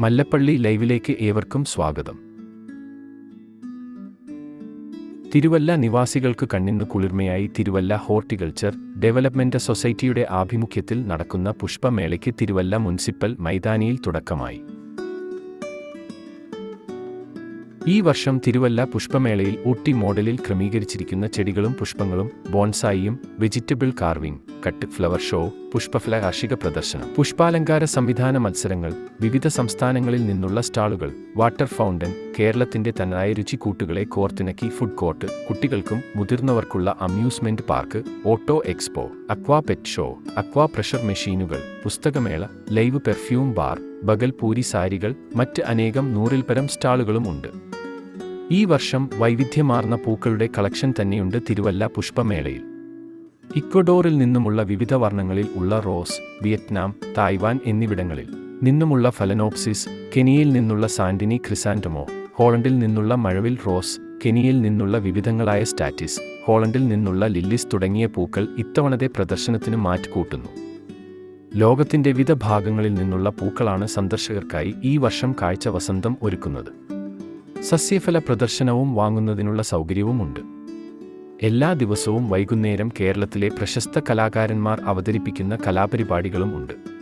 മല്ലപ്പള്ളി ലൈവിലേക്ക് ഏവർക്കും സ്വാഗതം. തിരുവല്ല നിവാസികൾക്ക് കണ്ണിന് കുളിർമയായി തിരുവല്ല ഹോർട്ടിക്കൾച്ചർ ഡെവലപ്മെന്റ് സൊസൈറ്റിയുടെ ആഭിമുഖ്യത്തിൽ നടക്കുന്ന പുഷ്പമേളയ്ക്ക് തിരുവല്ല മുനിസിപ്പൽ മൈതാനിയിൽ തുടക്കമായി. ഈ വർഷം തിരുവല്ല പുഷ്പമേളയിൽ ഊട്ടി മോഡലിൽ ക്രമീകരിച്ചിരിക്കുന്ന ചെടികളും പുഷ്പങ്ങളും ബോൺസായിയും vegetable carving cut flower show പുഷ്പഫല കാർഷിക പ്രദർശനം പുഷ്പാലങ്കാര സംവിധാന മത്സരങ്ങൾ വിവിധ സംസ്ഥാനങ്ങളിൽ നിന്നുള്ള സ്റ്റാളുകൾ വാട്ടർ ഫൗണ്ടൻ കേരളത്തിന്റെ തനതായ രുചിക്കൂട്ടുകളെ കോർത്തിണക്കി ഫുഡ് കോർട്ട് കുട്ടികൾക്കും മുതിർന്നവർക്കുള്ള amusement park auto expo aqua pet show aqua pressure മെഷീനുകൾ പുസ്തകമേള ലൈവ് പെർഫ്യൂം ബാർ ബഗൽപൂരി സാരികൾ മറ്റ് അനേകം നൂറിൽപരം സ്റ്റാളുകളും ഉണ്ട്. ഈ വർഷം വൈവിധ്യമാർന്ന പൂക്കളുടെ കളക്ഷൻ തന്നെയുണ്ട് തിരുവല്ല പുഷ്പമേളയിൽ. ഇക്വഡോറിൽ നിന്നുമുള്ള വിവിധ വർണങ്ങളിൽ ഉള്ള റോസ് വിയറ്റ്നാം തായ്വാൻ എന്നിവിടങ്ങളിൽ നിന്നുമുള്ള ഫലനോപ്സിസ് കെനിയയിൽ നിന്നുള്ള സാൻഡിനി ക്രിസാൻഡമോ ഹോളണ്ടിൽ നിന്നുള്ള മഴവിൽ റോസ് കെനിയയിൽ നിന്നുള്ള വിവിധങ്ങളായ സ്റ്റാറ്റിസ് ഹോളണ്ടിൽ നിന്നുള്ള ലില്ലിസ് തുടങ്ങിയ പൂക്കൾ ഇത്തവണത്തെ പ്രദർശനത്തിന് മാറ്റുകൂട്ടുന്നു. ലോകത്തിന്റെ വിവിധ ഭാഗങ്ങളിൽ നിന്നുള്ള പൂക്കളാണ് സന്ദർശകർക്കായി ഈ വർഷം കാഴ്ച വസന്തം ഒരുക്കുന്നത്. സസ്യഫല പ്രദർശനവും വാങ്ങുന്നതിനുള്ള സൗകര്യവുമുണ്ട്. എല്ലാ ദിവസവും വൈകുന്നേരം കേരളത്തിലെ പ്രശസ്ത കലാകാരന്മാർ അവതരിപ്പിക്കുന്ന കലാപരിപാടികളും ഉണ്ട്.